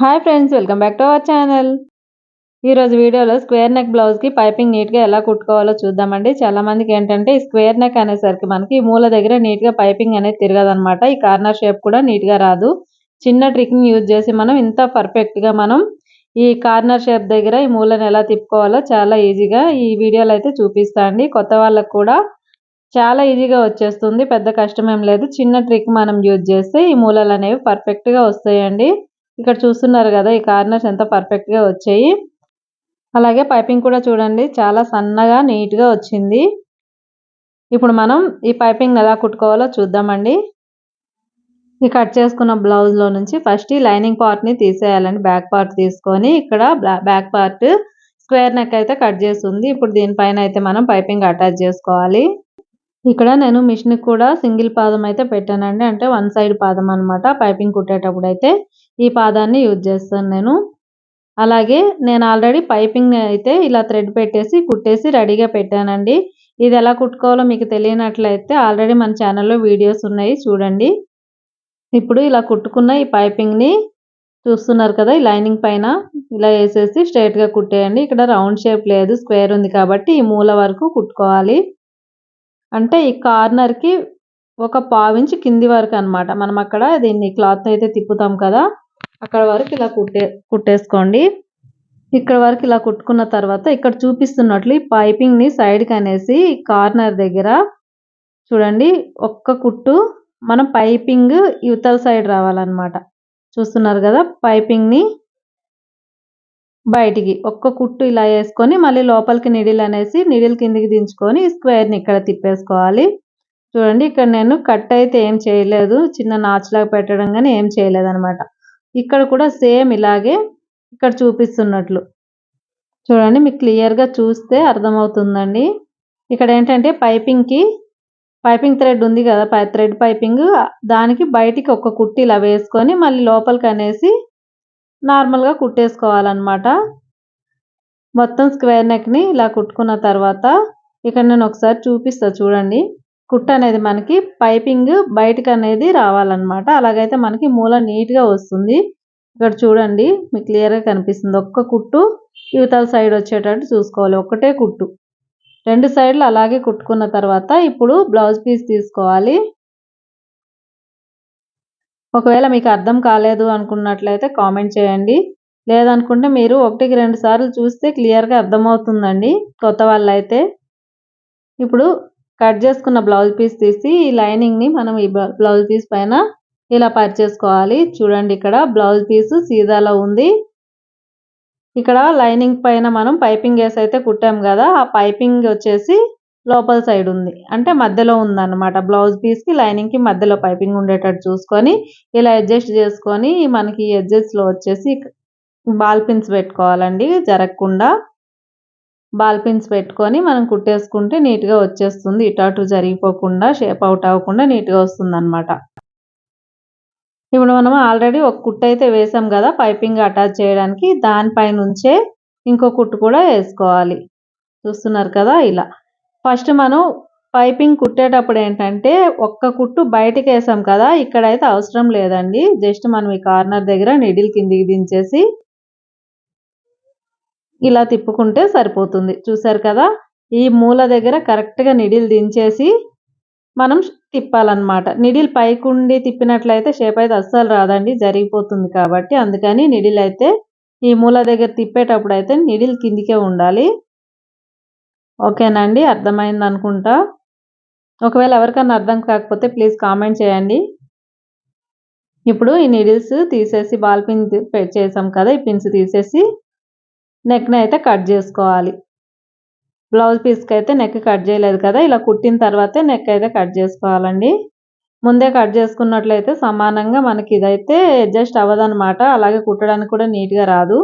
Hi friends welcome back to our channel. ఈరోజు వీడియోలో square neck బ్లౌజ్కి పైపింగ్ నీట్గా ఎలా కుట్టుకోవాలో చూద్దామండి. చాలా మందికి ఏంటంటే ఈ స్క్వేర్ నెక్ అనేసరికి మనకి ఈ మూల దగ్గర నీట్గా పైపింగ్ అనేది తిరగదనమాట ఈ కార్నర్ షేప్ కూడా నీట్గా రాదు. చిన్న ట్రిక్ని యూజ్ చేసి మనం ఇంత పర్ఫెక్ట్గా మనం ఈ కార్నర్ షేప్ దగ్గర ఈ మూలను ఎలా తిప్పుకోవాలో చాలా ఈజీగా ఈ వీడియోలో అయితే చూపిస్తా అండి. కొత్త వాళ్ళకు కూడా చాలా ఈజీగా వచ్చేస్తుంది. పెద్ద కష్టం ఏం లేదు. చిన్న ట్రిక్ మనం యూజ్ చేస్తే ఈ మూలలు అనేవి పర్ఫెక్ట్గా వస్తాయండి. ఇక్కడ చూస్తున్నారు కదా ఈ కార్నర్స్ ఎంత పర్ఫెక్ట్గా వచ్చాయి. అలాగే పైపింగ్ కూడా చూడండి చాలా సన్నగా నీట్గా వచ్చింది. ఇప్పుడు మనం ఈ పైపింగ్ ఎలా కుట్టుకోవాలో చూద్దామండి. ఈ కట్ చేసుకున్న బ్లౌజ్లో నుంచి ఫస్ట్ ఈ లైనింగ్ పార్ట్ని తీసేయాలండి బ్యాక్ పార్ట్ తీసుకొని. ఇక్కడ బ్యాక్ పార్ట్ స్క్వేర్ నెక్ అయితే కట్ చేస్తుంది. ఇప్పుడు దీనిపైన అయితే మనం పైపింగ్ అటాచ్ చేసుకోవాలి. ఇక్కడ నేను మిషన్ కూడా సింగిల్ పాదం అయితే పెట్టానండి. అంటే వన్ సైడ్ పాదం అనమాట పైపింగ్ కుట్టేటప్పుడు అయితే. ఈ పాదాన్ని యూజ్ చేస్తాను నేను. అలాగే నేను ఆల్రెడీ పైపింగ్ అయితే ఇలా థ్రెడ్ పెట్టేసి కుట్టేసి రెడీగా పెట్టానండి. ఇది ఎలా కుట్టుకోవాలో మీకు తెలియనట్లయితే ఆల్రెడీ మన ఛానల్లో వీడియోస్ ఉన్నాయి చూడండి. ఇప్పుడు ఇలా కుట్టుకున్న ఈ పైపింగ్ని చూస్తున్నారు కదా ఈ లైనింగ్ పైన ఇలా వేసేసి స్ట్రైట్గా కుట్టేయండి. ఇక్కడ రౌండ్ షేప్ లేదు స్క్వేర్ ఉంది కాబట్టి ఈ మూల వరకు కుట్టుకోవాలి. అంటే ఈ కార్నర్కి ఒక పావించి కింది వరకు అనమాట మనం అక్కడ దీన్ని క్లాత్ అయితే తిప్పుతాం కదా అక్కడ వరకు ఇలా కుట్టే కుట్టేసుకోండి. ఇక్కడ వరకు ఇలా కుట్టుకున్న తర్వాత ఇక్కడ చూపిస్తున్నట్లు ఈ పైపింగ్ని సైడ్కి అనేసి కార్నర్ దగ్గర చూడండి ఒక్క కుట్టు మనం పైపింగ్ యువతల సైడ్ రావాలన్నమాట. చూస్తున్నారు కదా పైపింగ్ని బయటికి ఒక్క కుట్టు ఇలా వేసుకొని మళ్ళీ లోపలికి నిడిల్ అనేసి నిడిల్ కిందికి దించుకొని స్క్వేర్ని ఇక్కడ తిప్పేసుకోవాలి. చూడండి ఇక్కడ నేను కట్ అయితే ఏం చేయలేదు చిన్న నాచులాగా పెట్టడం కానీ ఏం చేయలేదు అనమాట ఇక్కడ కూడా సేమ్ ఇలాగే ఇక్కడ చూపిస్తున్నట్లు. చూడండి మీకు క్లియర్గా చూస్తే అర్థమవుతుందండి. ఇక్కడ ఏంటంటే పైపింగ్కి పైపింగ్ థ్రెడ్ ఉంది కదా థ్రెడ్ పైపింగ్. దానికి బయటికి ఒక కుట్టి ఇలా వేసుకొని మళ్ళీ లోపలికి అనేసి నార్మల్గా కుట్టేసుకోవాలన్నమాట. మొత్తం స్క్వేర్ నెక్ని ఇలా కుట్టుకున్న తర్వాత ఇక్కడ నేను ఒకసారి చూపిస్తా చూడండి. కుట్ట అనేది మనకి పైపింగ్ బయటకు అనేది రావాలన్నమాట. అలాగైతే మనకి మూల నీట్గా వస్తుంది. ఇక్కడ చూడండి మీకు క్లియర్గా కనిపిస్తుంది. ఒక్క కుట్టు యువతల సైడ్ వచ్చేటట్టు చూసుకోవాలి. ఒక్కటే కుట్టు. రెండు సైడ్లు అలాగే కుట్టుకున్న తర్వాత ఇప్పుడు బ్లౌజ్ పీస్ తీసుకోవాలి. ఒకవేళ మీకు అర్థం కాలేదు అనుకున్నట్లయితే కామెంట్ చేయండి. లేదనుకుంటే మీరు ఒకటికి రెండు సార్లు చూస్తే క్లియర్గా అర్థమవుతుందండి కొత్త వాళ్ళైతే. ఇప్పుడు కట్ చేసుకున్న బ్లౌజ్ పీస్ తీసి ఈ లైనింగ్ని మనం ఈ బ్లౌజ్ పీస్ పైన ఇలా పరిచేసుకోవాలి చూడండి ఇక్కడ బ్లౌజ్ పీస్ సీదాలో ఉంది. ఇక్కడ లైనింగ్ పైన మనం పైపింగ్ వేసి అయితే కుట్టాం కదా ఆ పైపింగ్ వచ్చేసి లోపల సైడ్ ఉంది. అంటే మధ్యలో ఉందన్నమాట. బ్లౌజ్ పీస్కి లైనింగ్కి మధ్యలో పైపింగ్ ఉండేటట్టు చూసుకొని ఇలా అడ్జస్ట్ చేసుకొని మనకి ఎడ్జెస్లో వచ్చేసి బాల్ పిన్స్ పెట్టుకోవాలండి. జరగకుండా బాల్ పిన్స్ పెట్టుకొని మనం కుట్టేసుకుంటే నీట్గా వచ్చేస్తుంది. ఇటు అటు జరిగిపోకుండా షేప్ అవుట్ అవ్వకుండా నీట్గా వస్తుంది అనమాట ఇప్పుడు మనం ఆల్రెడీ ఒక కుట్టు అయితే వేసాం కదా పైపింగ్ అటాచ్ చేయడానికి. దానిపై నుంచే ఇంకో కుట్టు కూడా వేసుకోవాలి. చూస్తున్నారు కదా ఇలా. ఫస్ట్ మనం పైపింగ్ కుట్టేటప్పుడు ఏంటంటే ఒక్క కుట్టు బయటకు వేసాం కదా ఇక్కడైతే అవసరం లేదండి. జస్ట్ మనం ఈ కార్నర్ దగ్గర నిడిల్ కిందికి దించేసి ఇలా తిప్పుకుంటే సరిపోతుంది. చూసారు కదా? ఈ మూల దగ్గర కరెక్ట్గా నిడిల్ దించేసి మనం తిప్పాలన్నమాట. నిడిల్ పైకుండి తిప్పినట్లయితే షేప్ అయితే అస్సలు రాదండి జరిగిపోతుంది కాబట్టి. అందుకని నిడిల్ అయితే ఈ మూల దగ్గర తిప్పేటప్పుడు అయితే నిడిల్ కిందికే ఉండాలి. ఓకేనండి అర్థమైంది అనుకుంటా. ఒకవేళ ఎవరికన్నా అర్థం కాకపోతే ప్లీజ్ కామెంట్ చేయండి. ఇప్పుడు ఈ నిడిల్స్ తీసేసి బాల్ పిన్ చేసాం కదా? ఈ పిన్స్ తీసేసి నెక్ని అయితే కట్ చేసుకోవాలి. బ్లౌజ్ పీస్కి అయితే నెక్ కట్ చేయలేదు కదా ఇలా కుట్టిన తర్వాతే నెక్ అయితే కట్ చేసుకోవాలండి. ముందే కట్ చేసుకున్నట్లయితే సమానంగా మనకి ఇదైతే అడ్జస్ట్ అవ్వదనమాట అలాగే కుట్టడానికి కూడా నీట్గా రాదు.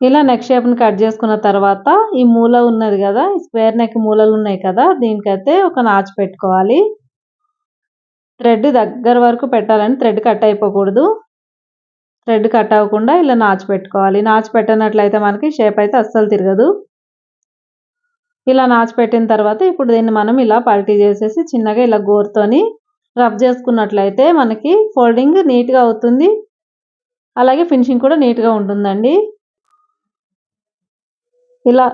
ఇలా నెక్ షేప్ని కట్ చేసుకున్న తర్వాత ఈ మూల ఉన్నది కదా స్క్వేర్ నెక్ మూలలు ఉన్నాయి కదా దీనికైతే ఒక నాచు పెట్టుకోవాలి. థ్రెడ్ దగ్గర వరకు పెట్టాలని థ్రెడ్ కట్ అయిపోకూడదు. థ్రెడ్ కట్ అవ్వకుండా ఇలా నాచు పెట్టుకోవాలి. నాచు పెట్టినట్లయితే మనకి షేప్ అయితే అస్సలు తిరగదు. ఇలా నాచు పెట్టిన తర్వాత ఇప్పుడు దీన్ని మనం ఇలా పల్టీ చేసేసి చిన్నగా ఇలా గోరుతోని రబ్ చేసుకున్నట్లయితే మనకి ఫోల్డింగ్ నీట్గా అవుతుంది. అలాగే ఫినిషింగ్ కూడా నీట్గా ఉంటుందండి. ఇలా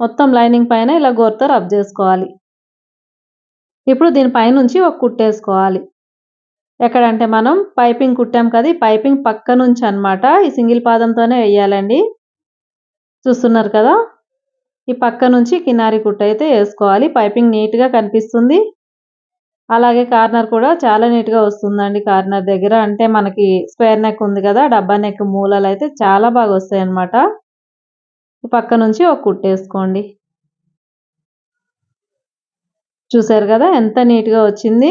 మొత్తం లైనింగ్ పైన ఇలా గోరుతో రబ్ చేసుకోవాలి. ఇప్పుడు దీనిపైనుంచి ఒక కుట్టేసుకోవాలి. ఎక్కడంటే మనం పైపింగ్ కుట్టాం కదా ఈ పైపింగ్ పక్క నుంచి అనమాట ఈ సింగిల్ పాదంతోనే వేయాలండి. చూస్తున్నారు కదా? ఈ పక్క నుంచి కినారి కుట్ట అయితే వేసుకోవాలి. పైపింగ్ నీట్గా కనిపిస్తుంది. అలాగే కార్నర్ కూడా చాలా నీట్గా వస్తుందండి కార్నర్ దగ్గర. అంటే మనకి స్క్వేర్ నెక్ ఉంది కదా డబ్బా నెక్ మూలలు అయితే చాలా బాగా వస్తాయి అన్నమాట. పక్క నుంచి ఒక కుట్టేసుకోండి చూసారు కదా? ఎంత నీట్గా వచ్చింది.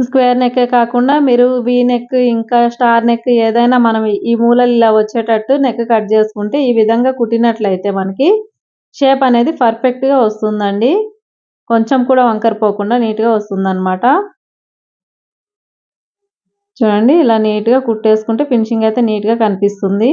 స్క్వేర్ నెక్ కాకుండా మీరు వి నెక్ ఇంకా స్టార్ నెక్ ఏదైనా మనం ఈ మూలలు ఇలా వచ్చేటట్టు నెక్ కట్ చేసుకుంటే ఈ విధంగా కుట్టినట్లయితే మనకి షేప్ అనేది పర్ఫెక్ట్గా వస్తుందండి. కొంచెం కూడా వంకరిపోకుండా నీట్గా వస్తుందన్నమాట. చూడండి ఇలా నీట్గా కుట్టేసుకుంటే ఫినిషింగ్ అయితే నీట్గా కనిపిస్తుంది.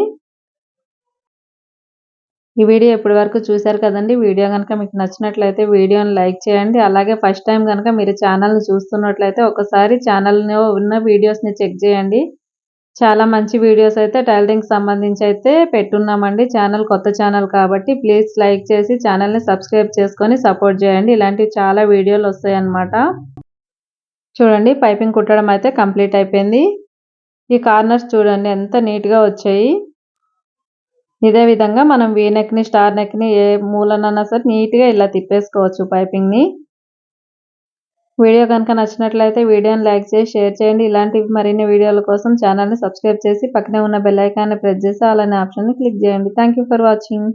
ఈ వీడియో ఇప్పటి వరకు చూశారు కదండి? వీడియో కనుక మీకు నచ్చినట్లయితే వీడియోని లైక్ చేయండి. అలాగే ఫస్ట్ టైం కనుక మీరు ఛానల్ని చూస్తున్నట్లయితే ఒకసారి ఛానల్లో ఉన్న వీడియోస్ని చెక్ చేయండి. చాలా మంచి వీడియోస్ అయితే టైలరింగ్ సంబంధించి అయితే పెట్టున్నామండి. ఛానల్ కొత్త ఛానల్ కాబట్టి ప్లీజ్ లైక్ చేసి ఛానల్ని సబ్స్క్రైబ్ చేసుకొని సపోర్ట్ చేయండి. ఇలాంటివి చాలా వీడియోలు వస్తాయి అన్నమాట చూడండి పైపింగ్ కుట్టడం అయితే కంప్లీట్ అయిపోయింది. ఈ కార్నర్స్ చూడండి ఎంత నీట్గా వచ్చాయి. ఇదే విధంగా మనం వీ నెక్ని స్టార్ నెక్ని ఏ మూలనన్నా సరే నీట్గా ఇలా తిప్పేసుకోవచ్చు పైపింగ్ని వీడియో కనుక నచ్చినట్లయితే వీడియోని లైక్ చేసి షేర్ చేయండి. ఇలాంటి మరిన్ని వీడియోల కోసం ఛానల్ని సబ్స్క్రైబ్ చేసి పక్కనే ఉన్న బెల్ ఐకాన్ని ప్రెస్ చేసి అలానే ఆప్షన్ని క్లిక్ చేయండి. Thank for watching